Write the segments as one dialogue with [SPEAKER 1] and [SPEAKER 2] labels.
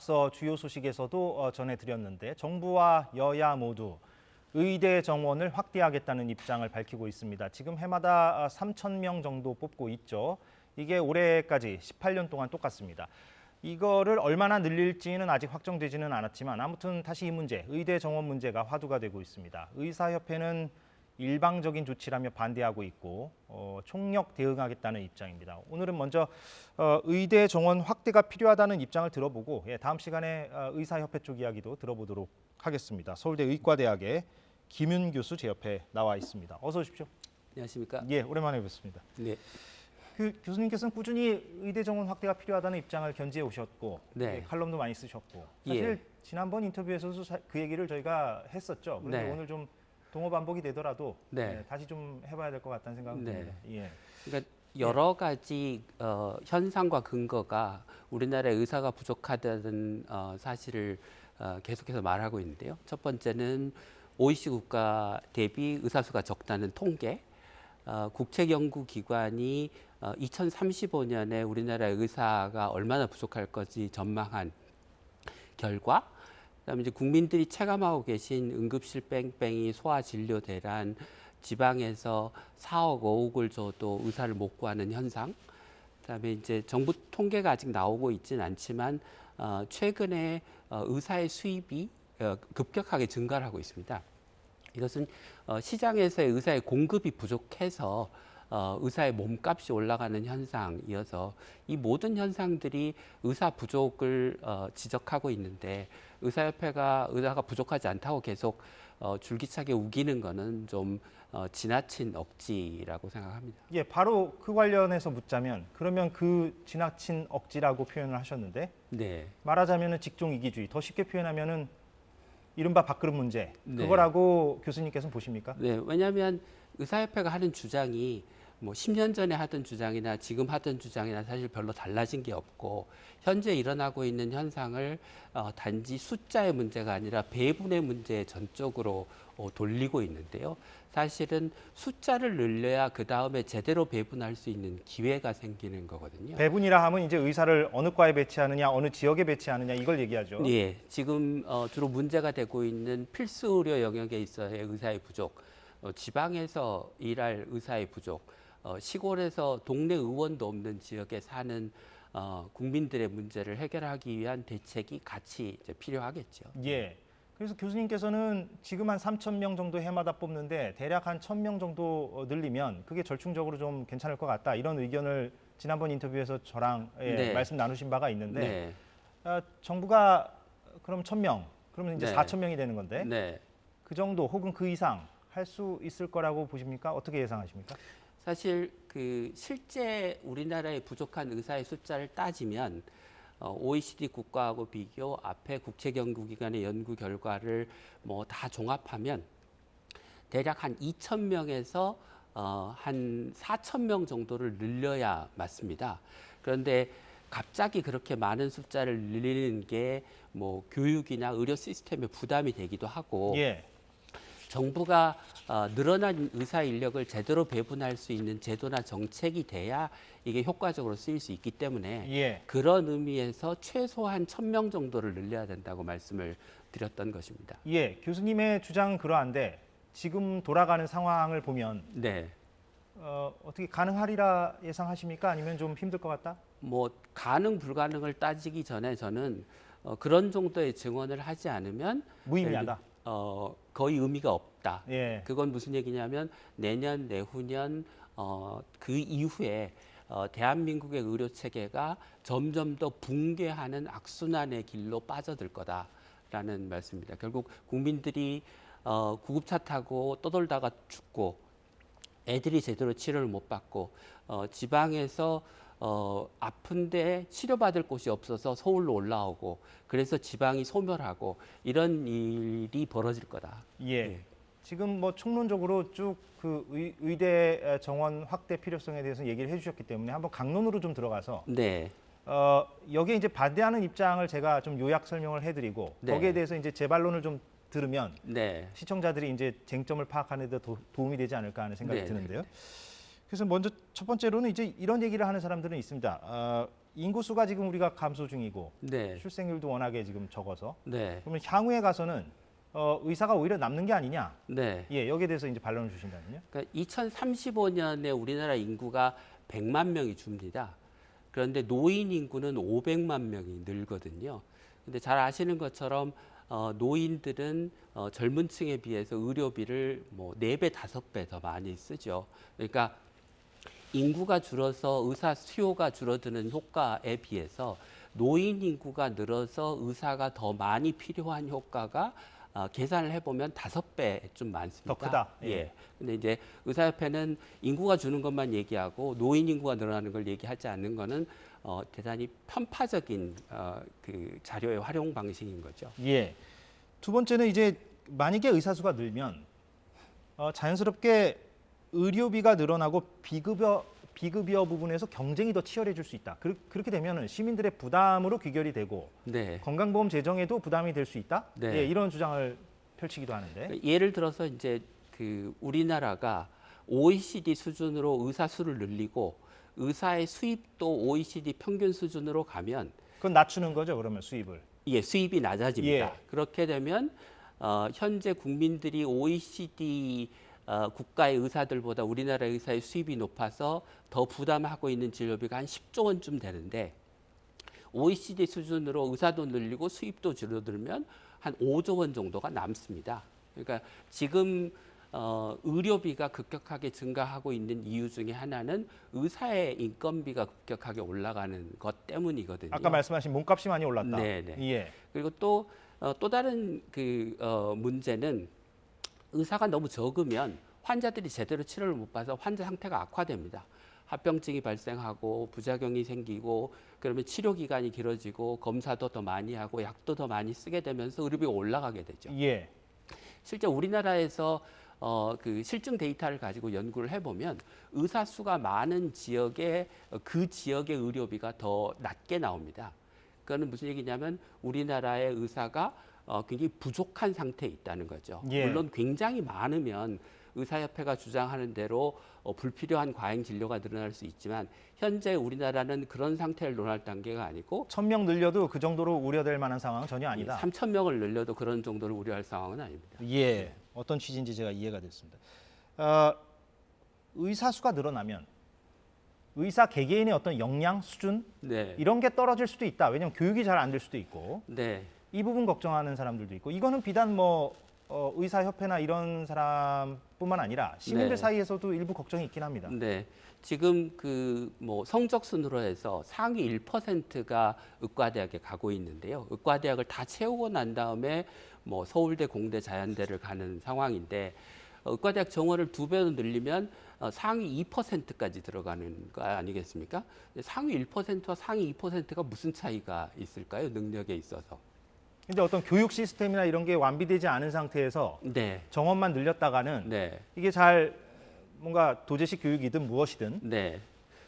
[SPEAKER 1] 아, 앞서 주요 소식에서도 어, 전해드렸는데 정부와 여야 모두 의대 정원을 확대하겠다는 입장을 밝히고 있습니다. 지금 해마다 3천 명 정도 뽑고 있죠. 이게 올해까지 18년 동안 똑같습니다. 이거를 얼마나 늘릴지는 아직 확정되지는 않았지만 아무튼 다시 이 문제, 의대 정원 문제가 화두가 되고 있습니다. 의사협회는 일방적인 조치라며 반대하고 있고 어, 총력 대응하겠다는 입장입니다. 오늘은 먼저 어, 의대 정원 확대가 필요하다는 입장을 들어보고 예, 다음 시간에 어, 의사협회 쪽 이야기도 들어보도록 하겠습니다. 서울대 의과대학의 김윤 교수 제 옆에 나와 있습니다. 어서 오십시오.
[SPEAKER 2] 안녕하십니까?
[SPEAKER 1] 예, 오랜만에 뵙습니다.
[SPEAKER 2] 네.
[SPEAKER 1] 그 교수님께서는 꾸준히 의대 정원 확대가 필요하다는 입장을 견지해 오셨고
[SPEAKER 2] 네.
[SPEAKER 1] 예, 칼럼도 많이 쓰셨고 사실
[SPEAKER 2] 예.
[SPEAKER 1] 지난번 인터뷰에서도 사- 그 얘기를 저희가 했었죠. 그런데
[SPEAKER 2] 네.
[SPEAKER 1] 오늘 좀 동호 반복이 되더라도
[SPEAKER 2] 네.
[SPEAKER 1] 예, 다시 좀 해봐야 될 것 같다는 생각은
[SPEAKER 2] 네.
[SPEAKER 1] 듭니다. 예.
[SPEAKER 2] 그러니까 여러 가지 어, 현상과 근거가 우리나라의 의사가 부족하다는 어, 사실을 어, 계속해서 말하고 있는데요. 첫 번째는 OECD 국가 대비 의사 수가 적다는 통계. 어, 국책연구기관이 어, 2035년에 우리나라의 의사가 얼마나 부족할 것이 전망한 결과, 그다음에 이제 국민들이 체감하고 계신 응급실 뺑뺑이 소아 진료 대란, 지방에서 4억 5억을 줘도 의사를 못 구하는 현상, 그다음에 이제 정부 통계가 아직 나오고 있지는 않지만 어, 최근에 어, 의사의 수입이 어, 급격하게 증가를 하고 있습니다. 이것은 어, 시장에서의 의사의 공급이 부족해서 어, 의사의 몸값이 올라가는 현상이어서 이 모든 현상들이 의사 부족을 어, 지적하고 있는데 의사협회가 의사가 부족하지 않다고 계속 어, 줄기차게 우기는 거는 좀 어, 지나친 억지라고 생각합니다.
[SPEAKER 1] 예, 바로 그 관련해서 묻자면 그러면 그 지나친 억지라고 표현을 하셨는데
[SPEAKER 2] 네.
[SPEAKER 1] 말하자면은 직종 이기주의, 더 쉽게 표현하면은 이른바 밥그릇 문제
[SPEAKER 2] 네.
[SPEAKER 1] 그거라고 교수님께서는 보십니까?
[SPEAKER 2] 네, 왜냐하면 의사협회가 하는 주장이 뭐 10년 전에 하던 주장이나 지금 하던 주장이나 사실 별로 달라진 게 없고 현재 일어나고 있는 현상을 어, 단지 숫자의 문제가 아니라 배분의 문제에 전적으로 어, 돌리고 있는데요. 사실은 숫자를 늘려야 그 다음에 제대로 배분할 수 있는 기회가 생기는 거거든요.
[SPEAKER 1] 배분이라 하면 이제 의사를 어느 과에 배치하느냐, 어느 지역에 배치하느냐 이걸 얘기하죠.
[SPEAKER 2] 예, 지금 어, 주로 문제가 되고 있는 필수 의료 영역에 있어의 의사의 부족, 어, 지방에서 일할 의사의 부족, 어, 시골에서 동네 의원도 없는 지역에 사는 어, 국민들의 문제를 해결하기 위한 대책이 같이 이제 필요하겠죠.
[SPEAKER 1] 예. 그래서 교수님께서는 지금 한 3천 명 정도 해마다 뽑는데 대략 한 1천 명 정도 어, 늘리면 그게 절충적으로 좀 괜찮을 것 같다 이런 의견을 지난번 인터뷰에서 저랑 예,
[SPEAKER 2] 네.
[SPEAKER 1] 말씀 나누신 바가 있는데
[SPEAKER 2] 네,
[SPEAKER 1] 아, 정부가 그럼 1천 명, 그러면 이제
[SPEAKER 2] 네.
[SPEAKER 1] 4천 명이 되는 건데
[SPEAKER 2] 네.
[SPEAKER 1] 그 정도 혹은 그 이상 할 수 있을 거라고 보십니까? 어떻게 예상하십니까?
[SPEAKER 2] 사실 그 실제 우리나라의 부족한 의사의 숫자를 따지면 어, OECD 국가하고 비교 앞에 국책연구기관의 연구 결과를 뭐 다 종합하면 대략 한 2천 명에서 어, 한 4천 명 정도를 늘려야 맞습니다. 그런데 갑자기 그렇게 많은 숫자를 늘리는 게 뭐 교육이나 의료 시스템에 부담이 되기도 하고
[SPEAKER 1] 예.
[SPEAKER 2] 정부가 어, 늘어난 의사 인력을 제대로 배분할 수 있는 제도나 정책이 돼야 이게 효과적으로 쓰일 수 있기 때문에
[SPEAKER 1] 예.
[SPEAKER 2] 그런 의미에서 최소한 천 명 정도를 늘려야 된다고 말씀을 드렸던 것입니다.
[SPEAKER 1] 예. 교수님의 주장은 그러한데 지금 돌아가는 상황을 보면
[SPEAKER 2] 네.
[SPEAKER 1] 어, 어떻게 가능하리라 예상하십니까? 아니면 좀 힘들 것 같다?
[SPEAKER 2] 뭐 가능 불가능을 따지기 전에 저는 어, 그런 정도의 증언을 하지 않으면
[SPEAKER 1] 무의미하다.
[SPEAKER 2] 어, 거의 의미가 없다.
[SPEAKER 1] 예.
[SPEAKER 2] 그건 무슨 얘기냐면 내년 내후년 어, 그 이후에 어, 대한민국의 의료 체계가 점점 더 붕괴하는 악순환의 길로 빠져들 거다라는 말씀입니다. 결국 국민들이 어, 구급차 타고 떠돌다가 죽고 애들이 제대로 치료를 못 받고 어, 지방에서 어, 아픈데 치료받을 곳이 없어서 서울로 올라오고 그래서 지방이 소멸하고 이런 일이 벌어질 거다.
[SPEAKER 1] 예.
[SPEAKER 2] 예.
[SPEAKER 1] 지금 뭐 총론적으로 쭉 그 의대 정원 확대 필요성에 대해서 얘기를 해주셨기 때문에 한번 강론으로 좀 들어가서
[SPEAKER 2] 네.
[SPEAKER 1] 어, 여기에 이제 반대하는 입장을 제가 좀 요약 설명을 해드리고
[SPEAKER 2] 네.
[SPEAKER 1] 거기에 대해서 이제 제 반론을 좀 들으면
[SPEAKER 2] 네.
[SPEAKER 1] 시청자들이 이제 쟁점을 파악하는 데 도, 도움이 되지 않을까 하는 생각이
[SPEAKER 2] 네,
[SPEAKER 1] 드는데요. 그래서 먼저 첫 번째로는 이제 이런 얘기를 하는 사람들은 있습니다. 어, 인구 수가 지금 우리가 감소 중이고
[SPEAKER 2] 네,
[SPEAKER 1] 출생률도 워낙에 지금 적어서
[SPEAKER 2] 네,
[SPEAKER 1] 그러면 향후에 가서는 어, 의사가 오히려 남는 게 아니냐?
[SPEAKER 2] 네.
[SPEAKER 1] 예, 여기에 대해서 이제 반론을 주신다면요.
[SPEAKER 2] 그러니까 2035년에 우리나라 인구가 100만 명이 줍니다. 그런데 노인 인구는 500만 명이 늘거든요. 근데 잘 아시는 것처럼 어, 노인들은 어, 젊은 층에 비해서 의료비를 뭐 4배, 5배 더 많이 쓰죠. 그러니까 인구가 줄어서 의사 수요가 줄어드는 효과에 비해서 노인 인구가 늘어서 의사가 더 많이 필요한 효과가 어, 계산을 해보면 다섯 배 좀 많습니다.
[SPEAKER 1] 더 크다. 예.
[SPEAKER 2] 예. 근데 이제 의사협회는 인구가 주는 것만 얘기하고 노인 인구가 늘어나는 걸 얘기하지 않는 거는 어, 대단히 편파적인 어, 그 자료의 활용 방식인 거죠.
[SPEAKER 1] 예. 두 번째는 이제 만약에 의사 수가 늘면 어, 자연스럽게 의료비가 늘어나고 비급여 비급여 부분에서 경쟁이 더 치열해질 수 있다. 그, 그렇게 되면은 시민들의 부담으로 귀결이 되고
[SPEAKER 2] 네.
[SPEAKER 1] 건강보험 재정에도 부담이 될 수 있다.
[SPEAKER 2] 네.
[SPEAKER 1] 예, 이런 주장을 펼치기도 하는데.
[SPEAKER 2] 예를 들어서 이제 그 우리나라가 OECD 수준으로 의사 수를 늘리고 의사의 수입도 OECD 평균 수준으로 가면
[SPEAKER 1] 그건 낮추는 거죠. 그러면 수입을.
[SPEAKER 2] 예, 수입이 낮아집니다.
[SPEAKER 1] 예.
[SPEAKER 2] 그렇게 되면 어, 현재 국민들이 OECD 어, 국가의 의사들보다 우리나라 의사의 수입이 높아서 더 부담하고 있는 진료비가 한 10조 원쯤 되는데 OECD 수준으로 의사도 늘리고 수입도 줄어들면 한 5조 원 정도가 남습니다. 그러니까 지금 어, 의료비가 급격하게 증가하고 있는 이유 중에 하나는 의사의 인건비가 급격하게 올라가는 것 때문이거든요.
[SPEAKER 1] 아까 말씀하신 몸값이 많이 올랐다.
[SPEAKER 2] 네, 네.
[SPEAKER 1] 예.
[SPEAKER 2] 그리고 또, 어, 또 다른 그, 어, 문제는 의사가 너무 적으면 환자들이 제대로 치료를 못 받아서 환자 상태가 악화됩니다. 합병증이 발생하고 부작용이 생기고 그러면 치료 기간이 길어지고 검사도 더 많이 하고 약도 더 많이 쓰게 되면서 의료비가 올라가게 되죠.
[SPEAKER 1] 예.
[SPEAKER 2] 실제 우리나라에서 어, 그 실증 데이터를 가지고 연구를 해보면 의사 수가 많은 지역에 어, 그 지역의 의료비가 더 낮게 나옵니다. 그거는 무슨 얘기냐면 우리나라의 의사가 어, 굉장히 부족한 상태에 있다는 거죠.
[SPEAKER 1] 예.
[SPEAKER 2] 물론 굉장히 많으면 의사협회가 주장하는 대로 어, 불필요한 과잉 진료가 늘어날 수 있지만 현재 우리나라는 그런 상태를 논할 단계가 아니고
[SPEAKER 1] 천 명 늘려도 그 정도로 우려될 만한 상황은 전혀 아니다.
[SPEAKER 2] 3천 명을 늘려도 그런 정도를 우려할 상황은 아닙니다.
[SPEAKER 1] 예, 어떤 취지인지 제가 이해가 됐습니다. 어, 의사 수가 늘어나면 의사 개개인의 어떤 역량 수준
[SPEAKER 2] 네.
[SPEAKER 1] 이런 게 떨어질 수도 있다. 왜냐하면 교육이 잘 안 될 수도 있고
[SPEAKER 2] 네.
[SPEAKER 1] 이 부분 걱정하는 사람들도 있고 이거는 비단 뭐 어, 의사 협회나 이런 사람뿐만 아니라 시민들
[SPEAKER 2] 네.
[SPEAKER 1] 사이에서도 일부 걱정이 있긴 합니다.
[SPEAKER 2] 네. 지금 그 뭐 성적 순으로 해서 상위 1%가 의과대학에 가고 있는데요. 의과대학을 다 채우고 난 다음에 뭐 서울대, 공대, 자연대를 가는 상황인데 어, 의과대학 정원을 두 배로 늘리면 어, 상위 2%까지 들어가는 거 아니겠습니까? 상위 1%와 상위 2%가 무슨 차이가 있을까요? 능력에 있어서.
[SPEAKER 1] 근데 어떤 교육 시스템이나 이런 게 완비되지 않은 상태에서
[SPEAKER 2] 네.
[SPEAKER 1] 정원만 늘렸다가는
[SPEAKER 2] 네.
[SPEAKER 1] 이게 잘 뭔가 도제식 교육이든 무엇이든
[SPEAKER 2] 네.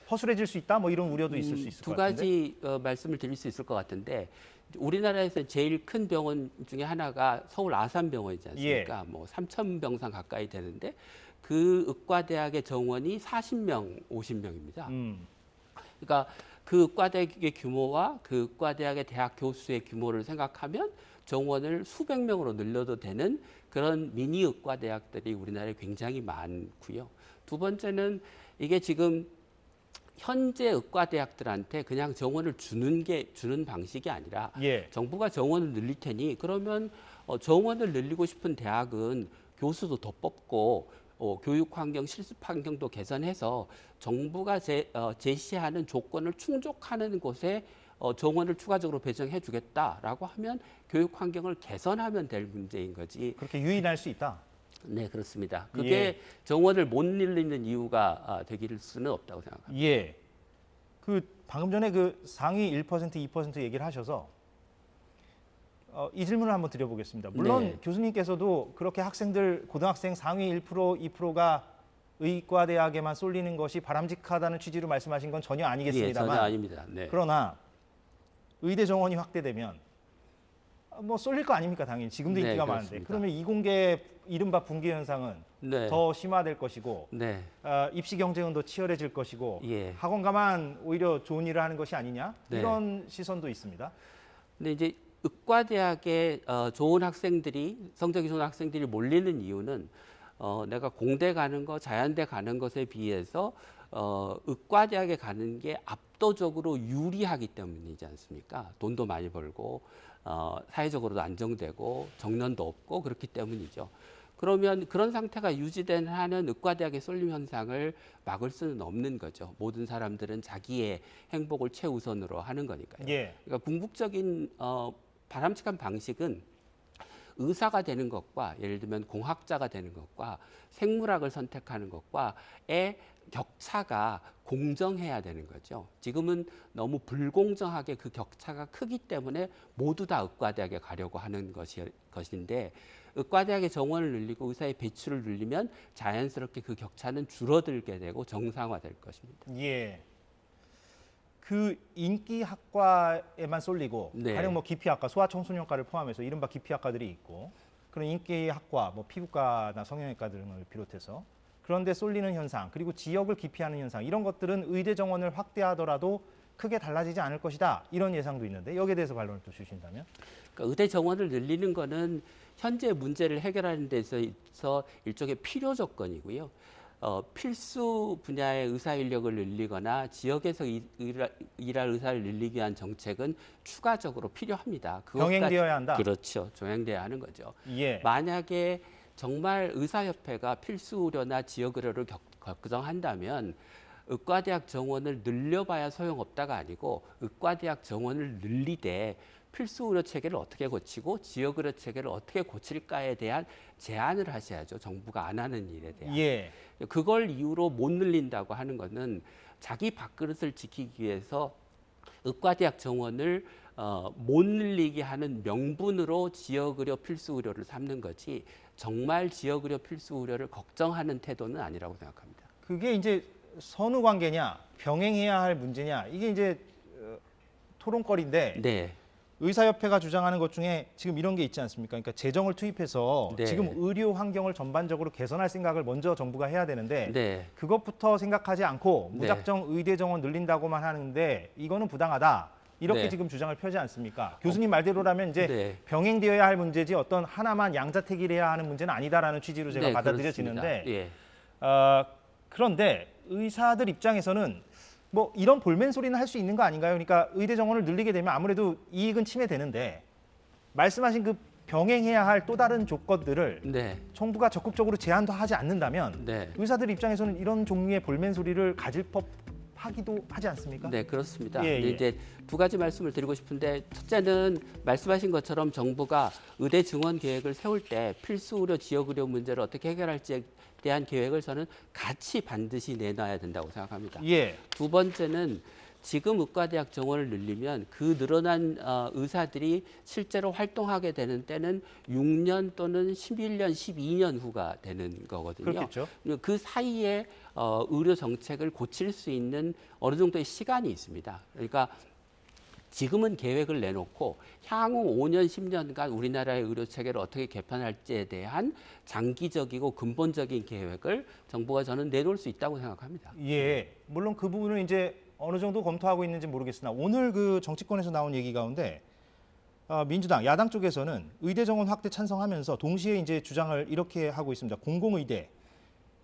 [SPEAKER 1] 허술해질 수 있다 뭐 이런 우려도 있을 수
[SPEAKER 2] 음,
[SPEAKER 1] 있을 두것 같은데.
[SPEAKER 2] 가지 어, 말씀을 드릴 수 있을 것 같은데 우리나라에서 제일 큰 병원 중에 하나가 서울 아산병원이지 않습니까?
[SPEAKER 1] 예.
[SPEAKER 2] 뭐 3천 병상 가까이 되는데 그 의과대학의 정원이 40명, 50명입니다.
[SPEAKER 1] 음.
[SPEAKER 2] 그러니까 그 의과대학의 규모와 그 의과대학의 대학 교수의 규모를 생각하면 정원을 수백 명으로 늘려도 되는 그런 미니 의과대학들이 우리나라에 굉장히 많고요. 두 번째는 이게 지금 현재 의과대학들한테 그냥 정원을 주는 게 주는 방식이 아니라
[SPEAKER 1] 예.
[SPEAKER 2] 정부가 정원을 늘릴 테니 그러면 어, 정원을 늘리고 싶은 대학은 교수도 더 뽑고 어, 교육 환경, 실습 환경도 개선해서 정부가 제, 어, 제시하는 조건을 충족하는 곳에 어, 정원을 추가적으로 배정해 주겠다라고 하면 교육 환경을 개선하면 될 문제인 거지.
[SPEAKER 1] 그렇게 유인할 수 있다.
[SPEAKER 2] 네, 그렇습니다. 그게 정원을 못 늘리는 이유가 아, 되길 수는 없다고 생각합니다.
[SPEAKER 1] 예. 그 방금 전에 그 상위 1% 2% 얘기를 하셔서 어, 이 질문을 한번 드려보겠습니다. 물론
[SPEAKER 2] 네.
[SPEAKER 1] 교수님께서도 그렇게 학생들 고등학생 상위 1% 2%가 의과 대학에만 쏠리는 것이 바람직하다는 취지로 말씀하신 건 전혀
[SPEAKER 2] 예,
[SPEAKER 1] 아니겠습니다만
[SPEAKER 2] 전혀 아닙니다. 네.
[SPEAKER 1] 그러나 의대 정원이 확대되면 뭐 쏠릴 거 아닙니까 당연히 지금도
[SPEAKER 2] 네,
[SPEAKER 1] 인기가 많은데
[SPEAKER 2] 그렇습니다.
[SPEAKER 1] 그러면 이공계 이른바 붕괴 현상은
[SPEAKER 2] 네.
[SPEAKER 1] 더 심화될 것이고
[SPEAKER 2] 네.
[SPEAKER 1] 어, 입시 경쟁은 더 치열해질 것이고
[SPEAKER 2] 예.
[SPEAKER 1] 학원 가만 오히려 좋은 일을 하는 것이 아니냐
[SPEAKER 2] 네.
[SPEAKER 1] 이런 시선도 있습니다.
[SPEAKER 2] 근데 이제 의과대학에 어, 좋은 학생들이 성적이 좋은 학생들이 몰리는 이유는 어, 내가 공대 가는 거, 자연대 가는 것에 비해서 어, 의과대학에 가는 게 압도적으로 유리하기 때문이지 않습니까? 돈도 많이 벌고 어, 사회적으로도 안정되고 정년도 없고 그렇기 때문이죠. 그러면 그런 상태가 유지된 한은 의과대학의 쏠림 현상을 막을 수는 없는 거죠. 모든 사람들은 자기의 행복을 최우선으로 하는 거니까요.
[SPEAKER 1] 예.
[SPEAKER 2] 그러니까 궁극적인 어, 바람직한 방식은 의사가 되는 것과 예를 들면 공학자가 되는 것과 생물학을 선택하는 것과의 격차가 공정해야 되는 거죠. 지금은 너무 불공정하게 그 격차가 크기 때문에 모두 다 의과대학에 가려고 하는 것이, 것인데 의과대학의 정원을 늘리고 의사의 배출을 늘리면 자연스럽게 그 격차는 줄어들게 되고 정상화될 것입니다.
[SPEAKER 1] 예. 그 인기 학과에만 쏠리고
[SPEAKER 2] 네.
[SPEAKER 1] 가령 뭐 기피학과, 소아청소년과를 포함해서 이른바 기피학과들이 있고 그런 인기 학과, 뭐 피부과나 성형외과 등을 비롯해서 그런데 쏠리는 현상 그리고 지역을 기피하는 현상 이런 것들은 의대 정원을 확대하더라도 크게 달라지지 않을 것이다 이런 예상도 있는데 여기에 대해서 반론을 또 주신다면
[SPEAKER 2] 그러니까 의대 정원을 늘리는 거는 현재 문제를 해결하는 데서 있어 일종의 필요 조건이고요. 어, 필수 분야의 의사 인력을 늘리거나 지역에서 이- 일할, 일할 의사를 늘리기 위한 정책은 추가적으로 필요합니다.
[SPEAKER 1] 병행되어야 한다.
[SPEAKER 2] 그렇죠. 병행돼야 하는 거죠.
[SPEAKER 1] 예.
[SPEAKER 2] 만약에 정말 의사협회가 필수 의료나 지역 의료를 격- 걱정한다면 의과대학 정원을 늘려봐야 소용없다가 아니고 의과대학 정원을 늘리되 필수 의료 체계를 어떻게 고치고 지역 의료 체계를 어떻게 고칠까에 대한 제안을 하셔야죠. 정부가 안 하는 일에 대한.
[SPEAKER 1] 예.
[SPEAKER 2] 그걸 이유로 못 늘린다고 하는 것은 자기 밥그릇을 지키기 위해서 의과대학 정원을 어, 못 늘리게 하는 명분으로 지역의료 필수 의료를 삼는 거지 정말 지역의료 필수 의료를 걱정하는 태도는 아니라고 생각합니다.
[SPEAKER 1] 그게 이제 선후 관계냐 병행해야 할 문제냐 이게 이제 어, 토론거리인데
[SPEAKER 2] 네,
[SPEAKER 1] 의사협회가 주장하는 것 중에 지금 이런 게 있지 않습니까? 그러니까 재정을 투입해서
[SPEAKER 2] 네.
[SPEAKER 1] 지금 의료 환경을 전반적으로 개선할 생각을 먼저 정부가 해야 되는데
[SPEAKER 2] 네,
[SPEAKER 1] 그것부터 생각하지 않고
[SPEAKER 2] 네.
[SPEAKER 1] 무작정 의대 정원 늘린다고만 하는데 이거는 부당하다. 이렇게
[SPEAKER 2] 네.
[SPEAKER 1] 지금 주장을 펴지 않습니까? 교수님 말대로라면 이제
[SPEAKER 2] 네.
[SPEAKER 1] 병행되어야 할 문제지 어떤 하나만 양자택일해야 하는 문제는 아니다라는 취지로 제가
[SPEAKER 2] 네,
[SPEAKER 1] 받아들여지는데.
[SPEAKER 2] 예.
[SPEAKER 1] 어, 그런데 의사들 입장에서는 뭐 이런 볼멘 소리는 할 수 있는 거 아닌가요? 그러니까 의대 정원을 늘리게 되면 아무래도 이익은 침해되는데 말씀하신 그 병행해야 할 또 다른 조건들을
[SPEAKER 2] 네,
[SPEAKER 1] 정부가 적극적으로 제한도 하지 않는다면
[SPEAKER 2] 네.
[SPEAKER 1] 의사들 입장에서는 이런 종류의 볼멘 소리를 가질 법 하기도 하지 않습니까?
[SPEAKER 2] 네, 그렇습니다.
[SPEAKER 1] 예, 예.
[SPEAKER 2] 이제 두 가지 말씀을 드리고 싶은데 첫째는 말씀하신 것처럼 정부가 의대 증원 계획을 세울 때 필수 의료 지역 의료 문제를 어떻게 해결할지에 대한 계획을 저는 같이 반드시 내놔야 된다고 생각합니다.
[SPEAKER 1] 예.
[SPEAKER 2] 두 번째는 지금 의과대학 정원을 늘리면 그 늘어난 어, 의사들이 실제로 활동하게 되는 때는 6년 또는 11년, 12년 후가 되는 거거든요.
[SPEAKER 1] 그렇겠죠.
[SPEAKER 2] 그 사이에 어, 의료 정책을 고칠 수 있는 어느 정도의 시간이 있습니다. 그러니까 지금은 계획을 내놓고 향후 5년, 10년간 우리나라의 의료 체계를 어떻게 개편할지에 대한 장기적이고 근본적인 계획을 정부가 저는 내놓을 수 있다고 생각합니다.
[SPEAKER 1] 예. 물론 그 부분은 이제 어느 정도 검토하고 있는지 모르겠으나 오늘 그 정치권에서 나온 얘기 가운데 어, 민주당 야당 쪽에서는 의대 정원 확대 찬성하면서 동시에 이제 주장을 이렇게 하고 있습니다. 공공의대,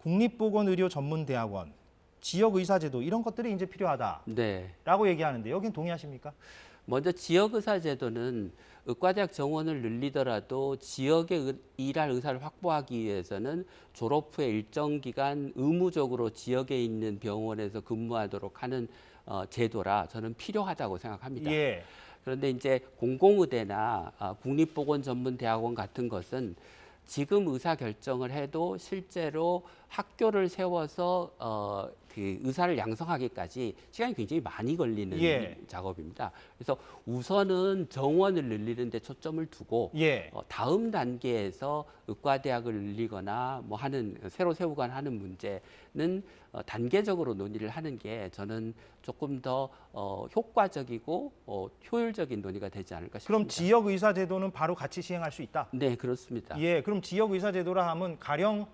[SPEAKER 1] 국립보건의료 전문대학원, 지역 의사제도 이런 것들이 이제 필요하다라고
[SPEAKER 2] 네.
[SPEAKER 1] 얘기하는데 여긴 동의하십니까?
[SPEAKER 2] 먼저 지역 의사 제도는 의과대학 정원을 늘리더라도 지역에 의- 일할 의사를 확보하기 위해서는 졸업 후에 일정 기간 의무적으로 지역에 있는 병원에서 근무하도록 하는 어, 제도라 저는 필요하다고 생각합니다.
[SPEAKER 1] 예.
[SPEAKER 2] 그런데 이제 공공의대나 아, 국립보건전문대학원 같은 것은 지금 의사 결정을 해도 실제로 학교를 세워서 어, 그 의사를 양성하기까지 시간이 굉장히 많이 걸리는
[SPEAKER 1] 예.
[SPEAKER 2] 작업입니다. 그래서 우선은 정원을 늘리는 데 초점을 두고
[SPEAKER 1] 예.
[SPEAKER 2] 어, 다음 단계에서 의과대학을 늘리거나 뭐 하는 새로 세우거나 하는 문제는 어, 단계적으로 논의를 하는 게 저는 조금 더 어, 효과적이고 어, 효율적인 논의가 되지 않을까 싶습니다.
[SPEAKER 1] 그럼 지역 의사 제도는 바로 같이 시행할 수 있다.
[SPEAKER 2] 네 그렇습니다.
[SPEAKER 1] 예. 그럼 지역 의사 제도라 하면 가령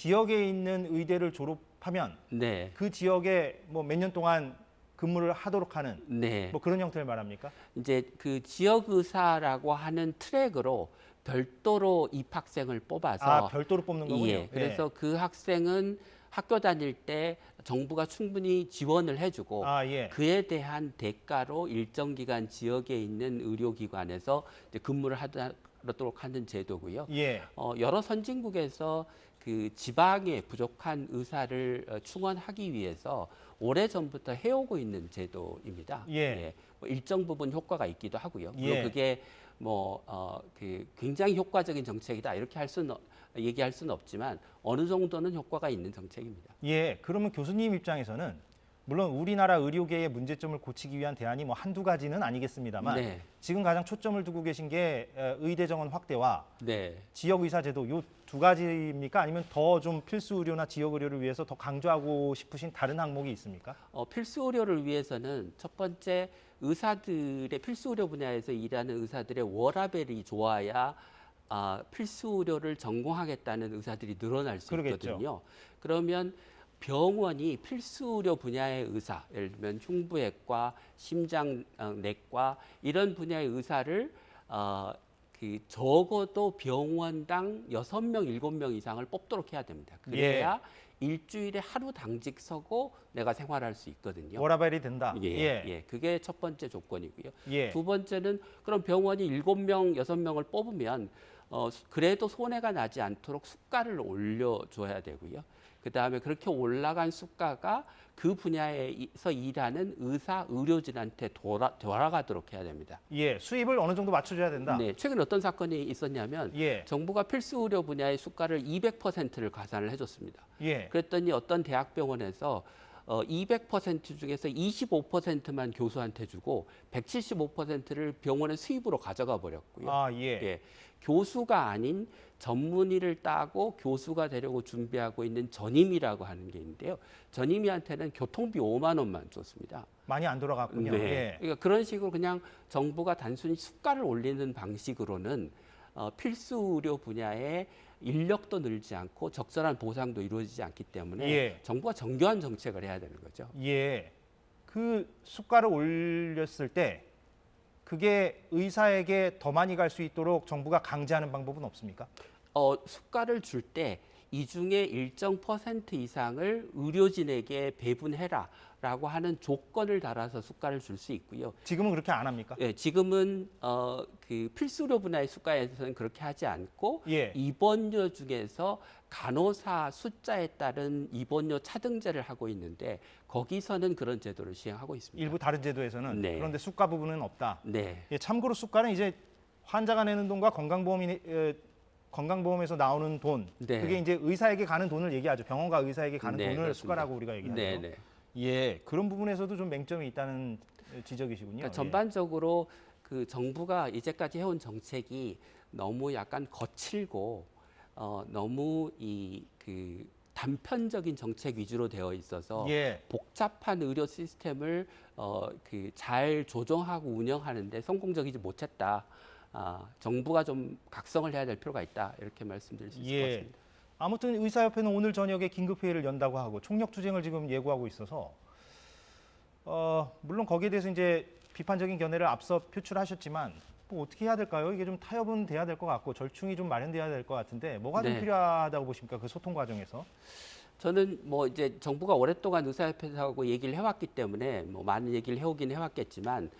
[SPEAKER 1] 지역에 있는 의대를 졸업하면
[SPEAKER 2] 네,
[SPEAKER 1] 그 지역에 뭐 몇 년 동안 근무를 하도록 하는
[SPEAKER 2] 네.
[SPEAKER 1] 뭐 그런 형태를 말합니까?
[SPEAKER 2] 이제 그 지역 의사라고 하는 트랙으로 별도로 입학생을 뽑아서
[SPEAKER 1] 아, 별도로 뽑는 거군요.
[SPEAKER 2] 예, 그래서 그 학생은 학교 다닐 때 정부가 충분히 지원을 해주고
[SPEAKER 1] 아, 예.
[SPEAKER 2] 그에 대한 대가로 일정 기간 지역에 있는 의료기관에서 근무를 하도록 하는 제도고요.
[SPEAKER 1] 예.
[SPEAKER 2] 어, 여러 선진국에서 그 지방에 부족한 의사를 어, 충원하기 위해서 오래 전부터 해오고 있는 제도입니다.
[SPEAKER 1] 예.
[SPEAKER 2] 뭐 일정 부분 효과가 있기도 하고요. 물론
[SPEAKER 1] 예.
[SPEAKER 2] 그게 뭐 어, 그 굉장히 효과적인 정책이다 이렇게 할 수는 없- 얘기할 수는 없지만 어느 정도는 효과가 있는 정책입니다.
[SPEAKER 1] 예. 그러면 교수님 입장에서는 물론 우리나라 의료계의 문제점을 고치기 위한 대안이 뭐 한두 가지는 아니겠습니다만
[SPEAKER 2] 네,
[SPEAKER 1] 지금 가장 초점을 두고 계신 게 어, 의대 정원 확대와
[SPEAKER 2] 네.
[SPEAKER 1] 지역 의사 제도 요 두 가지입니까? 아니면 더 좀 필수 의료나 지역 의료를 위해서 더 강조하고 싶으신 다른 항목이 있습니까?
[SPEAKER 2] 어, 필수 의료를 위해서는 첫 번째 의사들의 필수 의료 분야에서 일하는 의사들의 워라벨이 좋아야 아, 필수 의료를 전공하겠다는 의사들이 늘어날 수
[SPEAKER 1] 그러겠죠.
[SPEAKER 2] 있거든요. 그러면 병원이 필수 의료 분야의 의사, 예를 들면 흉부외과, 심장내과 이런 분야의 의사를 어, 그 적어도 병원당 여섯 명 일곱 명 이상을 뽑도록 해야 됩니다. 그래야 일주일에 하루 당직 서고 내가 생활할 수 있거든요.
[SPEAKER 1] 워라벨이 된다.
[SPEAKER 2] 예,
[SPEAKER 1] 예.
[SPEAKER 2] 예, 그게 첫 번째 조건이고요.
[SPEAKER 1] 예.
[SPEAKER 2] 두 번째는 그럼 병원이 일곱 명 여섯 명을 뽑으면 어, 수- 그래도 손해가 나지 않도록 수가를 올려줘야 되고요. 그 다음에 그렇게 올라간 수가가 그 분야에서 일하는 의사, 의료진한테 돌아, 돌아가도록 해야 됩니다.
[SPEAKER 1] 예. 수입을 어느 정도 맞춰줘야 된다.
[SPEAKER 2] 네, 최근 어떤 사건이 있었냐면
[SPEAKER 1] 예.
[SPEAKER 2] 정부가 필수 의료 분야의 수가를 200%를 가산을 해줬습니다.
[SPEAKER 1] 예.
[SPEAKER 2] 그랬더니 어떤 대학병원에서 어, 200% 중에서 25%만 교수한테 주고 175%를 병원의 수입으로 가져가 버렸고요.
[SPEAKER 1] 아, 예.
[SPEAKER 2] 예, 교수가 아닌 전문의를 따고 교수가 되려고 준비하고 있는 전임이라고 하는 게 있는데요. 전임이한테는 교통비 5만 원만 줬습니다.
[SPEAKER 1] 많이 안 돌아갔군요. 예.
[SPEAKER 2] 그러니까 그런 식으로 그냥 정부가 단순히 수가를 올리는 방식으로는 어, 필수 의료 분야에 인력도 늘지 않고 적절한 보상도 이루어지지 않기 때문에
[SPEAKER 1] 예.
[SPEAKER 2] 정부가 정교한 정책을 해야 되는 거죠.
[SPEAKER 1] 예. 그 수가를 올렸을 때 그게 의사에게 더 많이 갈 수 있도록 정부가 강제하는 방법은 없습니까?
[SPEAKER 2] 어, 수가를 줄 때 이 중에 일정 퍼센트 이상을 의료진에게 배분해라 라고 하는 조건을 달아서 수가를 줄 수 있고요.
[SPEAKER 1] 지금은 그렇게 안 합니까?
[SPEAKER 2] 예, 지금은 어, 그 필수료 분야의 수가에서는 그렇게 하지 않고
[SPEAKER 1] 예.
[SPEAKER 2] 입원료 중에서 간호사 숫자에 따른 입원료 차등제를 하고 있는데 거기서는 그런 제도를 시행하고 있습니다.
[SPEAKER 1] 일부 다른 제도에서는
[SPEAKER 2] 네.
[SPEAKER 1] 그런데 수가 부분은 없다.
[SPEAKER 2] 네,
[SPEAKER 1] 예, 참고로 수가는 이제 환자가 내는 돈과 건강보험이 에, 건강보험에서 나오는 돈
[SPEAKER 2] 네.
[SPEAKER 1] 그게 이제 의사에게 가는 돈을 얘기하죠. 병원과 의사에게 가는
[SPEAKER 2] 네,
[SPEAKER 1] 돈을
[SPEAKER 2] 그렇습니다.
[SPEAKER 1] 수가라고 우리가 얘기하죠.
[SPEAKER 2] 네, 네.
[SPEAKER 1] 예, 그런 부분에서도 좀 맹점이 있다는 지적이시군요.
[SPEAKER 2] 그러니까
[SPEAKER 1] 예.
[SPEAKER 2] 전반적으로 그 정부가 이제까지 해온 정책이 너무 약간 거칠고 어, 너무 이그 단편적인 정책 위주로 되어 있어서
[SPEAKER 1] 예.
[SPEAKER 2] 복잡한 의료 시스템을 어, 그 잘 조정하고 운영하는데 성공적이지 못했다. 아, 정부가 좀 각성을 해야 될 필요가 있다. 이렇게 말씀드릴 수 있을 것
[SPEAKER 1] 예.
[SPEAKER 2] 같습니다.
[SPEAKER 1] 아무튼 의사협회는 오늘 저녁에 긴급회의를 연다고 하고 총력 투쟁을 지금 예고하고 있어서 어, 물론 거기에 대해서 이제 비판적인 견해를 앞서 표출하셨지만 뭐 어떻게 해야 될까요? 이게 좀 타협은 돼야 될 것 같고 절충이 좀 마련돼야 될 것 같은데 뭐가 좀
[SPEAKER 2] 네.
[SPEAKER 1] 필요하다고 보십니까? 그 소통 과정에서.
[SPEAKER 2] 저는 뭐 이제 정부가 오랫동안 의사협회하고 얘기를 해왔기 때문에 뭐 많은 얘기를 해오긴 해왔겠지만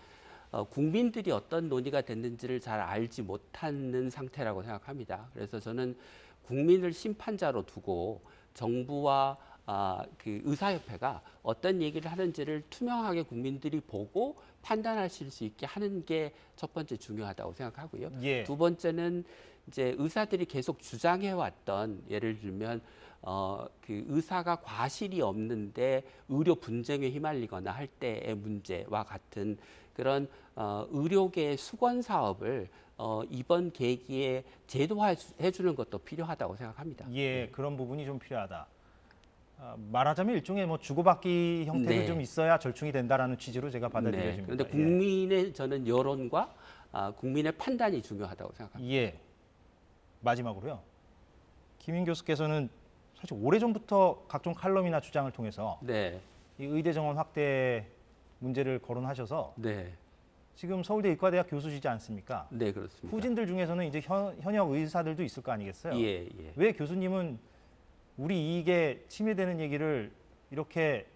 [SPEAKER 2] 어, 국민들이 어떤 논의가 됐는지를 잘 알지 못하는 상태라고 생각합니다. 그래서 저는 국민을 심판자로 두고 정부와 아, 그 의사협회가 어떤 얘기를 하는지를 투명하게 국민들이 보고 판단하실 수 있게 하는 게 첫 번째 중요하다고 생각하고요.
[SPEAKER 1] 예.
[SPEAKER 2] 두 번째는 이제 의사들이 계속 주장해 왔던 예를 들면 어, 그 의사가 과실이 없는데 의료 분쟁에 휘말리거나 할 때의 문제와 같은 그런 어, 의료계 수건 사업을 어, 이번 계기에 제도화해 주는 것도 필요하다고 생각합니다.
[SPEAKER 1] 예, 그런 부분이 좀 필요하다. 아, 말하자면 일종의 뭐 주고받기 형태도
[SPEAKER 2] 네.
[SPEAKER 1] 좀 있어야 절충이 된다라는 취지로 제가 받아들여집니다.
[SPEAKER 2] 그런데 국민의 저는 여론과 아, 국민의 판단이 중요하다고 생각합니다.
[SPEAKER 1] 예. 예. 마지막으로요. 김인 교수께서는 사실 오래전부터 각종 칼럼이나 주장을 통해서
[SPEAKER 2] 네,
[SPEAKER 1] 이 의대 정원 확대 문제를 거론하셔서
[SPEAKER 2] 네,
[SPEAKER 1] 지금 서울대 의과대학 교수시지 않습니까?
[SPEAKER 2] 네 그렇습니다.
[SPEAKER 1] 후진들 중에서는 이제 현, 현역 의사들도 있을 거 아니겠어요?
[SPEAKER 2] 예, 예.
[SPEAKER 1] 왜 교수님은 우리 이익에 침해되는 얘기를 이렇게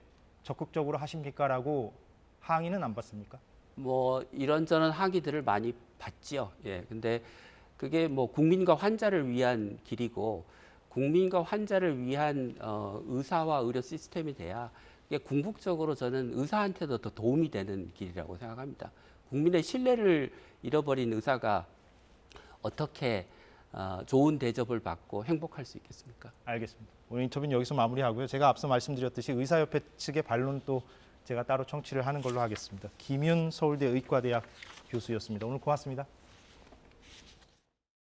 [SPEAKER 1] 적극적으로 하십니까라고 항의는 안 받습니까?
[SPEAKER 2] 뭐 이런저런 항의들을 많이 받지요. 예. 근데 그게 뭐 국민과 환자를 위한 길이고 국민과 환자를 위한 어, 의사와 의료 시스템이 돼야 이게 궁극적으로 저는 의사한테도 더 도움이 되는 길이라고 생각합니다. 국민의 신뢰를 잃어버린 의사가 어떻게 어, 좋은 대접을 받고 행복할 수 있겠습니까?
[SPEAKER 1] 알겠습니다. 오늘 인터뷰는 여기서 마무리하고요. 제가 앞서 말씀드렸듯이 의사협회 측의 반론 또 제가 따로 청취를 하는 걸로 하겠습니다. 김윤 서울대 의과대학 교수였습니다. 오늘 고맙습니다.